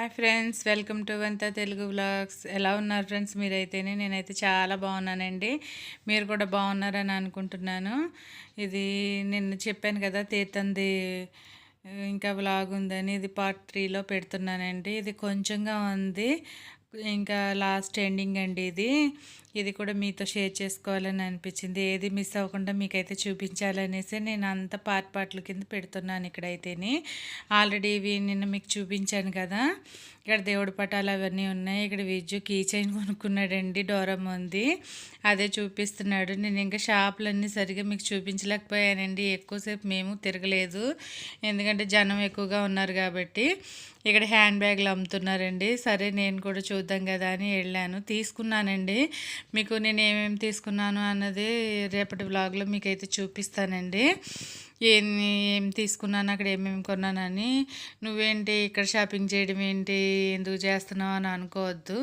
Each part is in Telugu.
హాయ్ ఫ్రెండ్స్ వెల్కమ్ టు వంత తెలుగు వ్లాగ్స్. ఎలా ఉన్నారు ఫ్రెండ్స్ మీరైతేనే? నేనైతే చాలా బాగున్నానండి. మీరు కూడా బాగున్నారని అనుకుంటున్నాను. ఇది నిన్న చెప్పాను కదా తీర్థంది ఇంకా వ్లాగ్ ఉందని. ఇది పార్ట్ త్రీలో పెడుతున్నానండి. ఇది కొంచెంగా ఉంది. ఇంకా లాస్ట్ ఎండింగ్ అండి ఇది. ఇది కూడా మీతో షేర్ చేసుకోవాలని అనిపించింది. ఏది మిస్ అవ్వకుండా మీకైతే చూపించాలనేసి నేను అంత పార్ట్ పాటల కింద పెడుతున్నాను ఇక్కడైతేనే. ఆల్రెడీ ఇవి నిన్న మీకు చూపించాను కదా. ఇక్కడ దేవుడి పటాలు అవన్నీ ఉన్నాయి. ఇక్కడ విజ్జు కీ చైన్ కొనుక్కున్నాడండి. డోరం ఉంది అదే చూపిస్తున్నాడు. నేను ఇంకా షాపులన్నీ సరిగా మీకు చూపించలేకపోయానండి. ఎక్కువసేపు మేము తిరగలేదు. ఎందుకంటే జనం ఎక్కువగా ఉన్నారు కాబట్టి ఇక్కడ హ్యాండ్ బ్యాగ్లు అమ్ముతున్నారండి. సరే నేను కూడా చూద్దాం కదా అని వెళ్ళాను. తీసుకున్నానండి. మీకు నేను ఏమేమి తీసుకున్నాను అన్నది రేపటి వ్లాగ్లో మీకైతే చూపిస్తానండి. ఏం ఏం తీసుకున్నాను అక్కడ ఏమేమి కొన్నానని. నువ్వేంటి ఇక్కడ షాపింగ్ చేయడం ఏంటి ఎందుకు చేస్తున్నావు అని అనుకోవద్దు.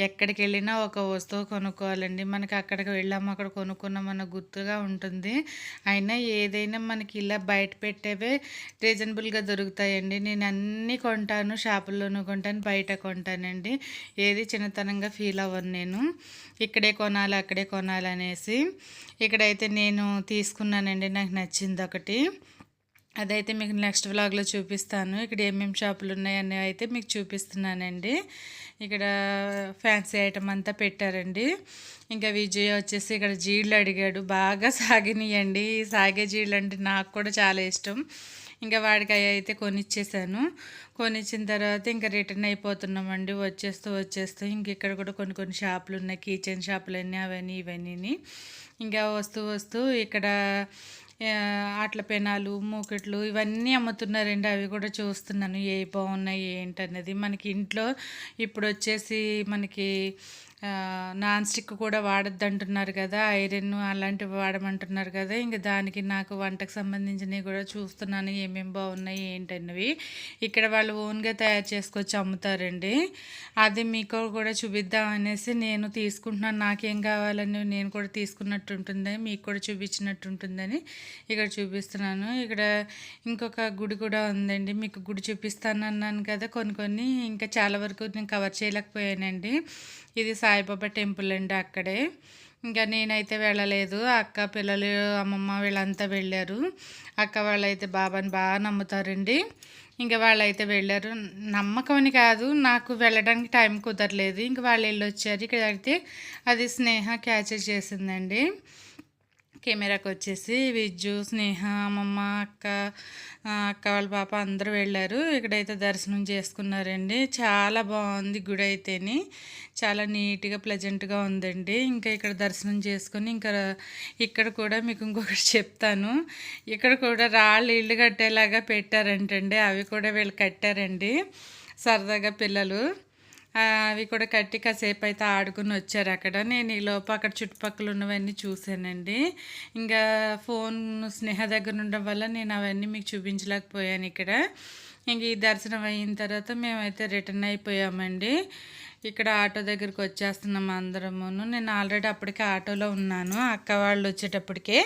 ఎక్కడికి వెళ్ళినా ఒక వస్తువు కొనుక్కోవాలండి. మనకి అక్కడికి వెళ్ళాము అక్కడ కొనుక్కున్నామన్న గుర్తుగా ఉంటుంది. అయినా ఏదైనా మనకి ఇలా బయట పెట్టేవే రీజనబుల్గా దొరుకుతాయండి. నేను అన్నీ కొంటాను షాపుల్లోనూ కొంటాను బయట కొంటానండి. ఏది చిన్నతనంగా ఫీల్ అవ్వను నేను. ఇక్కడ కొనాలి అక్కడే కొనాలి అనేసి ఇక్కడైతే నేను తీసుకున్నానండి నాకు నచ్చింది ఒకటి. అదైతే మీకు నెక్స్ట్ వ్లాగ్లో చూపిస్తాను. ఇక్కడ ఏమేమి షాపులు ఉన్నాయని అయితే మీకు చూపిస్తున్నానండి. ఇక్కడ ఫ్యాన్సీ ఐటమ్ అంతా పెట్టారండి. ఇంకా విజయ్ వచ్చేసి ఇక్కడ జీళ్ళు అడిగాడు. బాగా సాగినాయండి. సాగే జీళ్ళు అంటే నాకు కూడా చాలా ఇష్టం. ఇంకా వాడికి అవి అయితే కొనిచ్చేసాను. కొనిచ్చిన తర్వాత ఇంకా రిటర్న్ అయిపోతున్నామండి. వచ్చేస్తూ వచ్చేస్తూ ఇంక ఇక్కడ కూడా కొన్ని కొన్ని షాపులు ఉన్నాయి కిచెన్ షాపులు అన్నీ అవన్నీ ఇవన్నీ ఇంకా వస్తూ వస్తూ ఇక్కడ అట్ల పెనాలు మూకెట్లు ఇవన్నీ అమ్ముతున్నారండి. అవి కూడా చూస్తున్నాను. ఏ బాగున్నాయి ఏంటన్నది. మనకి ఇంట్లో ఇప్పుడు వచ్చేసి మనకి నాన్ స్టిక్ కూడా వాడద్దు అంటున్నారు కదా ఐరన్ అలాంటివి వాడమంటున్నారు కదా ఇంకా దానికి నాకు వంటకు సంబంధించినవి కూడా చూస్తున్నాను ఏమేమి బాగున్నాయి ఏంటన్నవి. ఇక్కడ వాళ్ళు ఓన్గా తయారు చేసుకొచ్చి అమ్ముతారండి. అది మీకు కూడా చూపిద్దాం అనేసి నేను తీసుకుంటున్నాను. నాకేం కావాలని నేను కూడా తీసుకున్నట్టు ఉంటుందని మీకు కూడా చూపించినట్టు ఉంటుందని ఇక్కడ చూపిస్తున్నాను. ఇక్కడ ఇంకొక గుడి కూడా ఉందండి మీకు గుడి చూపిస్తాను అన్నాను కదా కొన్ని కొన్ని ఇంకా చాలా వరకు నేను కవర్ చేయలేకపోయానండి. ఇది సాయిబాబా టెంపుల్ అండి అక్కడే. ఇంకా నేనైతే వెళ్ళలేదు. అక్క పిల్లలు అమ్మమ్మ వీళ్ళంతా వెళ్ళారు. అక్క వాళ్ళైతే బాబాని బాగా నమ్ముతారండి. ఇంకా వాళ్ళైతే వెళ్ళారు. నమ్మకం అని కాదు నాకు వెళ్ళడానికి టైం కుదరలేదు. ఇంకా వాళ్ళు వెళ్ళి వచ్చారు ఇక్కడ అయితే అది స్నేహ క్యాచర్ చేసిందండి. కెమెరాకి వచ్చేసి విజ్జు స్నేహ అమ్మమ్మ అక్క అక్క వాళ్ళ పాప అందరూ వెళ్ళారు. ఇక్కడైతే దర్శనం చేసుకున్నారండి. చాలా బాగుంది గుడి అయితేని. చాలా నీట్గా ప్లెజెంట్గా ఉందండి. ఇంకా ఇక్కడ దర్శనం చేసుకొని ఇంకా ఇక్కడ కూడా మీకు ఇంకొకటి చెప్తాను. ఇక్కడ కూడా రాళ్ళు ఇల్లు కట్టేలాగా పెట్టారంటండి. అవి కూడా వీళ్ళు కట్టారండి. సరదాగా పిల్లలు. అవి కూడా కట్టి కాసేపు అయితే ఆడుకుని వచ్చారు అక్కడ. నేను ఈ లోపు అక్కడ చుట్టుపక్కల ఉన్నవన్నీ చూశానండి. ఇంకా ఫోన్ స్నేహ దగ్గర ఉండడం వల్ల నేను అవన్నీ మీకు చూపించలేకపోయాను ఇక్కడ. ఇంక ఈ దర్శనం అయిన తర్వాత మేమైతే రిటర్న్ అయిపోయామండి. ఇక్కడ ఆటో దగ్గరికి వచ్చేస్తున్నాం అందరమును. నేను ఆల్రెడీ అప్పటికే ఆటోలో ఉన్నాను. అక్క వాళ్ళు వచ్చేటప్పటికే.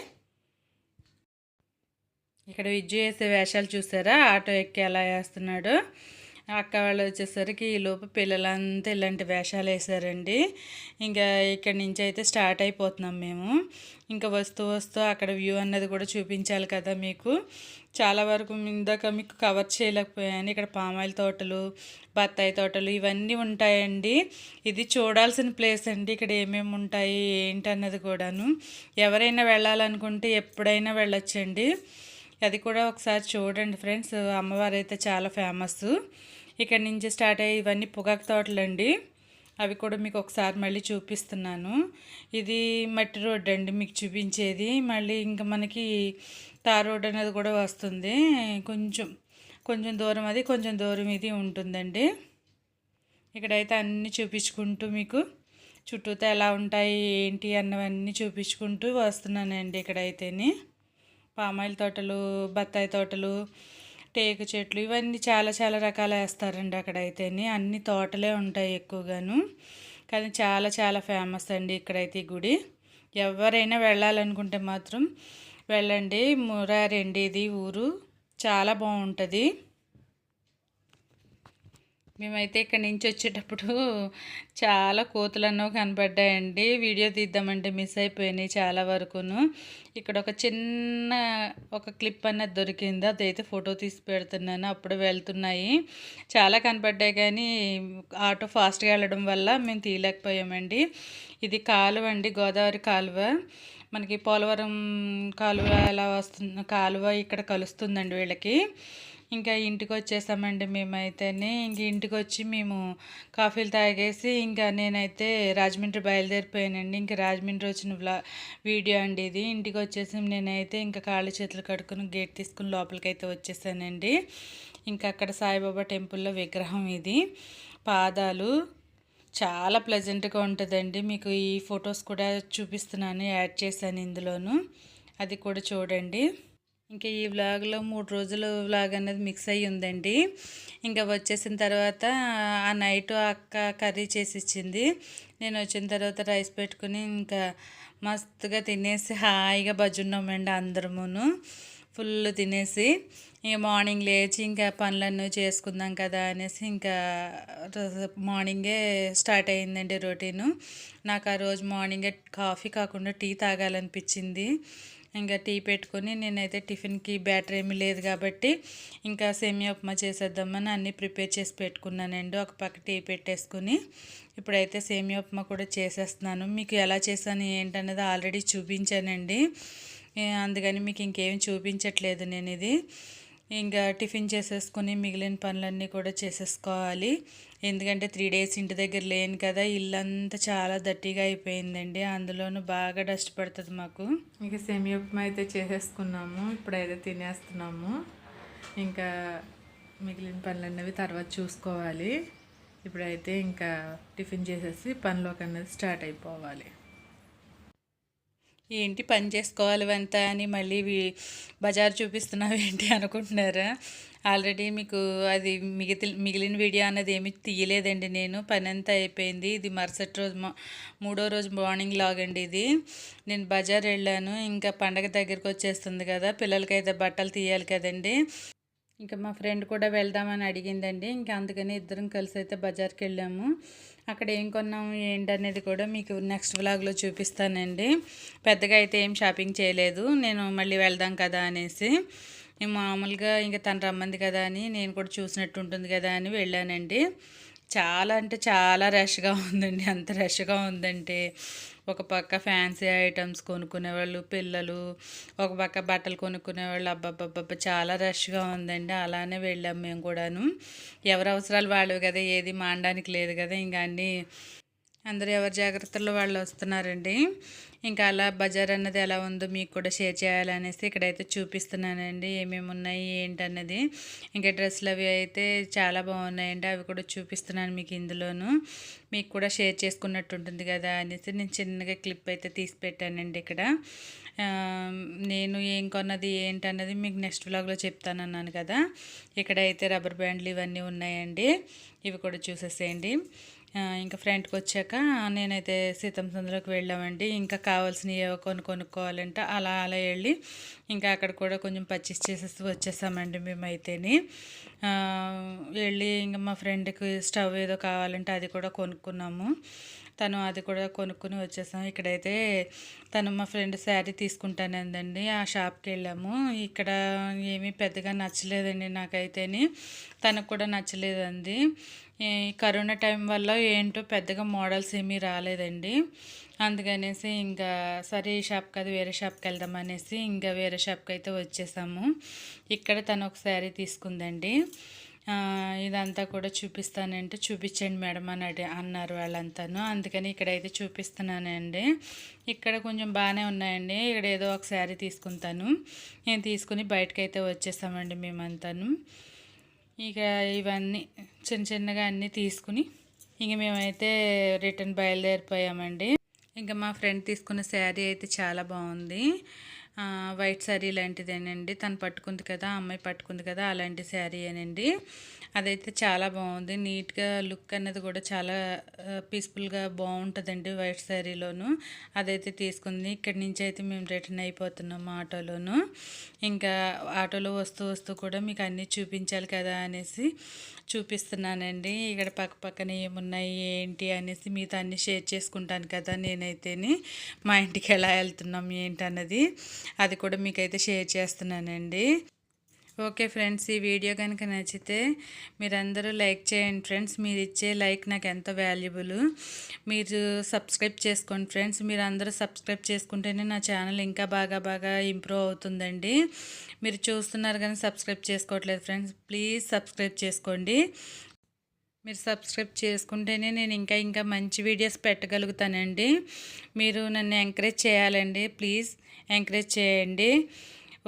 ఇక్కడ విజయ్ వేసే వేషాలు చూసారా? ఆటో ఎక్కి ఎలా వేస్తున్నాడు? అక్క వాళ్ళు వచ్చేసరికి ఈ లోపు పిల్లలంతా ఇలాంటి వేషాలు వేసారండి. ఇంకా ఇక్కడి నుంచి అయితే స్టార్ట్ అయిపోతున్నాం మేము. ఇంకా వస్తూ వస్తూ అక్కడ వ్యూ అన్నది కూడా చూపించాలి కదా మీకు. చాలా వరకు ఇందాక మీకు కవర్ చేయలేకపోయాను. ఇక్కడ పామాయిల్ తోటలు బత్తాయి తోటలు ఇవన్నీ ఉంటాయండి. ఇది చూడాల్సిన ప్లేస్ అండి. ఇక్కడ ఏమేమి ఉంటాయి ఏంటన్నది కూడాను. ఎవరైనా వెళ్ళాలనుకుంటే ఎప్పుడైనా వెళ్ళొచ్చండి. అది కూడా ఒకసారి చూడండి ఫ్రెండ్స్. అమ్మవారు అయితే చాలా ఫేమస్ ఇక్కడ నుంచి స్టార్ట్ అయ్యి ఇవన్నీ పొగాకు తోటలండి. అవి కూడా మీకు ఒకసారి మళ్ళీ చూపిస్తున్నాను. ఇది మట్టి రోడ్ అండి మీకు చూపించేది. మళ్ళీ ఇంకా మనకి తార్ రోడ్ అనేది కూడా వస్తుంది. కొంచెం కొంచెం దూరం అది కొంచెం దూరం ఇది ఉంటుందండి. ఇక్కడైతే అన్నీ చూపించుకుంటూ మీకు చుట్టూతో ఎలా ఉంటాయి ఏంటి అన్నవన్నీ చూపించుకుంటూ వస్తున్నానండి ఇక్కడైతేని. పామాయిల్ తోటలు బత్తాయి తోటలు టేకు చెట్లు ఇవన్నీ చాలా చాలా రకాలు వేస్తారండి అక్కడైతేనే. అన్ని తోటలే ఉంటాయి ఎక్కువగాను. కానీ చాలా చాలా ఫేమస్ అండి ఇక్కడైతే ఈ గుడి. ఎవరైనా వెళ్ళాలనుకుంటే మాత్రం వెళ్ళండి. మురారండి ఇది ఊరు. చాలా బాగుంటుంది. మేమైతే ఇక్కడ నుంచి వచ్చేటప్పుడు చాలా కోతులన్నో కనబడ్డాయండి. వీడియో తీద్దామంటే మిస్ అయిపోయినాయి చాలా వరకును. ఇక్కడ ఒక చిన్న ఒక క్లిప్ అన్నది దొరికింది. అదైతే ఫోటో తీసి పెడుతున్నాను. అప్పుడు వెళ్తున్నాయి. చాలా కనపడ్డాయి కానీ ఆటో ఫాస్ట్గా వెళ్ళడం వల్ల మేము తీయలేకపోయామండి. ఇది కాలువ అండి. గోదావరి కాలువ. మనకి పోలవరం కాలువ ఎలా వస్తుంది కాలువ ఇక్కడ కలుస్తుందండి వీళ్ళకి. ఇంకా ఇంటికి వచ్చేసామండి మేమైతేనే. ఇంక ఇంటికి వచ్చి మేము కాఫీలు తాగేసి ఇంకా నేనైతే రాజమండ్రి బయలుదేరిపోయానండి. ఇంకా రాజమండ్రి వచ్చిన వ్లా వీడియో అండి ఇది. ఇంటికి వచ్చేసి నేనైతే ఇంకా కాళ్ళు చేతులు కడుక్కుని గేట్ తీసుకుని లోపలికి అయితే వచ్చేసానండి. ఇంకా అక్కడ సాయిబాబా టెంపుల్లో విగ్రహం ఇది. పాదాలు చాలా ప్లెజెంట్గా ఉంటుందండి. మీకు ఈ ఫొటోస్ కూడా చూపిస్తున్నాను యాడ్ చేశాను ఇందులోను. అది కూడా చూడండి. ఇంకా ఈ వ్లాగ్లో మూడు రోజులు వ్లాగ్ అనేది మిక్స్ అయ్యి ఉందండి. ఇంకా వచ్చేసిన తర్వాత ఆ నైట్ అక్క కర్రీ చేసి ఇచ్చింది నేను వచ్చిన తర్వాత రైస్ పెట్టుకుని ఇంకా మస్తుగా తినేసి హాయిగా బజ్జున్నామండి అందరమును. ఫుల్ తినేసి ఇక మార్నింగ్ లేచి ఇంకా పనులన్నీ చేసుకుందాం కదా అనేసి ఇంకా మార్నింగే స్టార్ట్ అయిందండి రొటీను. నాకు ఆ రోజు మార్నింగే కాఫీ కాకుండా టీ తాగాలనిపించింది. ఇంకా టీ పెట్టుకొని నేనైతే టిఫిన్కి బ్యాటర్ ఏమీ లేదు కాబట్టి ఇంకా సేమియా ఉప్మా చేసేద్దామని అన్నీ ప్రిపేర్ చేసి పెట్టుకున్నానండి. ఒక పక్క టీ పెట్టేసుకుని ఇప్పుడైతే సేమియా ఉప్మా కూడా చేసేస్తున్నాను. మీకు ఎలా చేశాను ఏంటనేది ఆల్రెడీ చూపించానండి. అందుకని మీకు ఇంకేం చూపించట్లేదు నేను ఇది ఇంకా టిఫిన్ చేసేసుకొని మిగిలిన పనులన్నీ కూడా చేసేసుకోవాలి. ఎందుకంటే త్రీ డేస్ ఇంటి దగ్గర లేను కదా ఇల్లంతా చాలా దట్టిగా అయిపోయిందండి. అందులోనూ బాగా డస్ట్ పడుతుంది మాకు. ఇంకా సెమీ ఉప్మా అయితే చేసేసుకున్నాము ఇప్పుడైతే తినేస్తున్నాము. ఇంకా మిగిలిన పనులన్నవి తర్వాత చూసుకోవాలి. ఇప్పుడైతే ఇంకా టిఫిన్ చేసేసి పనిలోకి అనేది స్టార్ట్ అయిపోవాలి. ఏంటి పని చేసుకోవాలి వంత అని మళ్ళీ బజార్ చూపిస్తున్నావు ఏంటి అనుకుంటున్నారా? ఆల్రెడీ మీకు అది మిగతి మిగిలిన వీడియో అన్నది ఏమి తీయలేదండి నేను. పని అంతా అయిపోయింది. ఇది మరుసటి రోజు మూడో రోజు మార్నింగ్ లాగ్ అండి ఇది. నేను బజార్ వెళ్ళాను. ఇంకా పండగ దగ్గరికి వచ్చేస్తుంది కదా. పిల్లలకైతే బట్టలు తీయాలి కదండి. ఇంకా మా ఫ్రెండ్ కూడా వెళ్దామని అడిగిందండి. ఇంకా అందుకని ఇద్దరం కలిసి అయితే బజార్కి వెళ్ళాము. అక్కడ ఏం కొన్నాం ఏంటనేది కూడా మీకు నెక్స్ట్ వ్లాగ్లో చూపిస్తానండి. పెద్దగా అయితే ఏం షాపింగ్ చేయలేదు. నేను మళ్ళీ వెళ్దాం కదా అనేసి. మామూలుగా ఇంకా తను రమ్మంది కదా అని నేను కూడా చూసినట్టు ఉంటుంది కదా అని వెళ్ళానండి. చాలా అంటే చాలా రష్గా ఉందండి. అంత రష్గా ఉందంటే. ఒక పక్క ఫ్యాన్సీ ఐటమ్స్ కొనుక్కునేవాళ్ళు పిల్లలు ఒక పక్క బట్టలు కొనుక్కునేవాళ్ళు అబ్బబ్బబ్బబ్బ చాలా రష్గా ఉందండి. అలానే వెళ్ళాం మేము కూడాను. ఎవరి అవసరాలు వాళ్ళు కదా ఏది మాండడానికి లేదు కదా ఇంకా అన్నీ అందరూ ఎవరి జాగ్రత్తల్లో వాళ్ళు వస్తున్నారండి? ఇంకా అలా బజార్ అన్నది ఎలా ఉందో మీకు కూడా షేర్ చేయాలనేసి ఇక్కడైతే చూపిస్తున్నానండి. ఏమేమి ఉన్నాయి ఏంటన్నది. ఇంకా డ్రెస్సులు అవి అయితే చాలా బాగున్నాయండి. అవి కూడా చూపిస్తున్నాను మీకు ఇందులోను. మీకు కూడా షేర్ చేసుకున్నట్టు ఉంటుంది కదా అనేసి నేను చిన్నగా క్లిప్ అయితే తీసి పెట్టానండి ఇక్కడ. నేను ఏం కొన్నది ఏంటన్నది మీకు నెక్స్ట్ వ్లాగ్లో చెప్తానన్నాను కదా. ఇక్కడ అయితే రబ్బర్ బ్యాండ్లు ఇవన్నీ ఉన్నాయండి. ఇవి కూడా చూసేసేయండి. ఇంకా ఫ్రంట్కి వచ్చాక నేనైతే సీతం సందులోకి వెళ్ళామండి. ఇంకా కావాల్సినవి ఏవో కొన్ని కొనుక్కోవాలంటే. అలా అలా వెళ్ళి ఇంకా అక్కడ కూడా కొంచెం పర్చేస్ చేసేసి వచ్చేసామండి మేమైతేని. వెళ్ళి ఇంకా మా ఫ్రెండ్కి స్టవ్ ఏదో కావాలంటే అది కూడా కొనుక్కున్నాము. తను అది కూడా కొనుక్కుని వచ్చేసాం. ఇక్కడైతే తను మా ఫ్రెండ్ శారీ తీసుకుంటానందండి. ఆ షాప్కి వెళ్ళాము. ఇక్కడ ఏమీ పెద్దగా నచ్చలేదండి నాకైతేని. తనకు కూడా నచ్చలేదండి. కరోనా టైం వల్ల ఏంటో పెద్దగా మోడల్స్ ఏమీ రాలేదండి. అందుకనేసి ఇంకా సరే ఈ షాప్కి అది వేరే షాప్కి వెళ్దాం అనేసి ఇంకా వేరే షాప్కి అయితే వచ్చేసాము. ఇక్కడ తను ఒక శారీ తీసుకుందండి. ఇదంతా కూడా చూపిస్తానంటే చూపించండి మేడం అని అడి అన్నారు వాళ్ళంతాను. అందుకని ఇక్కడైతే చూపిస్తున్నానండి. ఇక్కడ కొంచెం బాగానే ఉన్నాయండి. ఇక్కడ ఏదో ఒక శారీ తీసుకుంటాను. నేను తీసుకుని బయటకైతే వచ్చేసామండి మేమంతాను. ఇక ఇవన్నీ చిన్న చిన్నగా అన్నీ తీసుకుని ఇంక మేమైతే రిటర్న్ బయలుదేరిపోయామండి. ఇంకా మా ఫ్రెండ్ తీసుకున్న శారీ అయితే చాలా బాగుంది. వైట్ శారీ లాంటిదేనండి. తను పట్టుకుంది కదా అమ్మాయి పట్టుకుంది కదా అలాంటి శారీ అనండి అదైతే చాలా బాగుంది. నీట్గా లుక్ అన్నది కూడా చాలా పీస్ఫుల్గా బాగుంటుందండి వైట్ శారీలోను. అదైతే తీసుకుంది. ఇక్కడి నుంచి అయితే మేము రిటర్న్ అయిపోతున్నాము ఆటోలోను. ఇంకా ఆటోలో వస్తూ వస్తూ కూడా మీకు అన్నీ చూపించాలి కదా అనేసి చూపిస్తున్నానండి. ఇక్కడ పక్క పక్కన ఏమున్నాయి ఏంటి అనేసి మీతో అన్నీ షేర్ చేసుకుంటాను కదా నేనైతేని. మా ఇంటికి ఎలా వెళ్తున్నాం ఏంటి అన్నది అది కూడా మీకైతే షేర్ చేస్తున్నానండి. ఓకే ఫ్రెండ్స్ ఈ వీడియో కనుక నచ్చితే మీరందరూ లైక్ చేయండి ఫ్రెండ్స్. మీరు ఇచ్చే లైక్ నాకు ఎంతో వాల్యుబుల్. మీరు సబ్స్క్రైబ్ చేసుకోండి ఫ్రెండ్స్. మీరు అందరూ సబ్స్క్రైబ్ చేసుకుంటేనే నా ఛానల్ ఇంకా బాగా బాగా ఇంప్రూవ్ అవుతుందండి. మీరు చూస్తున్నారు కానీ సబ్స్క్రైబ్ చేసుకోవట్లేదు ఫ్రెండ్స్. ప్లీజ్ సబ్స్క్రైబ్ చేసుకోండి. మీరు సబ్స్క్రైబ్ చేసుకుంటేనే నేను ఇంకా ఇంకా మంచి వీడియోస్ పెట్టగలుగుతానండి. మీరు నన్ను ఎంకరేజ్ చేయాలండి. ప్లీజ్ ఎంకరేజ్ చేయండి.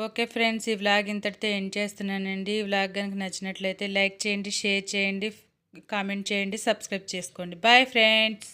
ఓకే ఫ్రెండ్స్ ఈ వ్లాగ్ ఇంతటితో ఎండ్ చేస్తున్నానండి. ఈ వ్లాగ్ కనుక నచ్చినట్లయితే లైక్ చేయండి షేర్ చేయండి కామెంట్ చేయండి సబ్స్క్రైబ్ చేసుకోండి. Bye friends